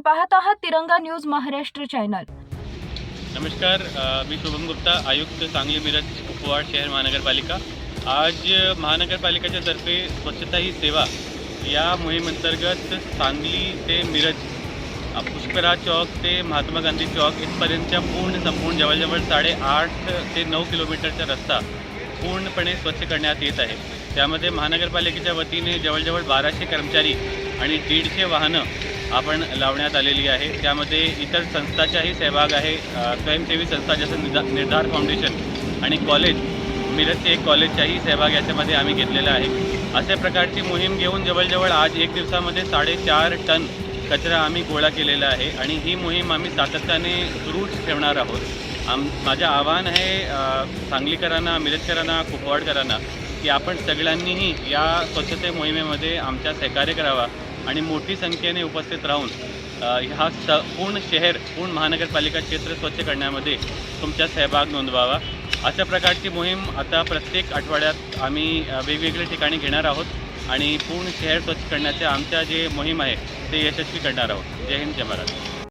पाहत आहात तिरंगा न्यूज महाराष्ट्र चॅनल. नमस्कार मी शुभम गुप्ता आयुक्त सांगली मिरज कुपवाड शहर महानगरपालिका. आज महानगरपालिकेच्या तर्फे स्वच्छता ही सेवा या मोहिमेअंतर्गत सांगली ते मिरज पुष्कराज चौक ते महात्मा गांधी चौक इथपर्यंतच्या पूर्ण संपूर्ण जवळजवळ साडेआठ ते नऊ किलोमीटरचा रस्ता पूर्णपणे स्वच्छ करण्यात येत आहे. त्यामध्ये महानगरपालिकेच्या वतीने जवळजवळ बाराशे कर्मचारी आणि दीडशे वाहनं आपण लावण्यात आलेली आहे. त्यामध्ये इतर संस्थाचाही सहभाग आहे. स्वयंसेवी संस्था जसं निदा निर्धार फाउंडेशन आणि कॉलेज मिरजचे एक कॉलेजचाही सहभाग याच्यामध्ये आम्ही घेतलेला आहे. अशा प्रकारची मोहीम घेऊन जवळजवळ आज एक दिवसामध्ये साडेचार टन कचरा आम्ही गोळा केलेला आहे आणि ही मोहीम आम्ही सातत्याने सुरूच ठेवणार आहोत. आम माझं आव्हान आहे सांगलीकरांना मिरजकरांना कुपवाडकरांना की आपण सगळ्यांनीही या स्वच्छते मोहिमेमध्ये आमच्या सहकार्य करावा. आणि मोठी संख्येने उपस्थित राहून ह्या स पूर्ण शहर पूर्ण महानगरपालिका क्षेत्र स्वच्छ करण्यामध्ये तुमचा सहभाग नोंदवावा. अशा प्रकारची मोहीम आता प्रत्येक आठवड्यात आम्ही वेगवेगळ्या ठिकाणी घेणार आहोत आणि पूर्ण शहर स्वच्छ करण्याचे आमच्या जे मोहीम आहे ते यशस्वी करणार आहोत. जय हिंद जय महाराज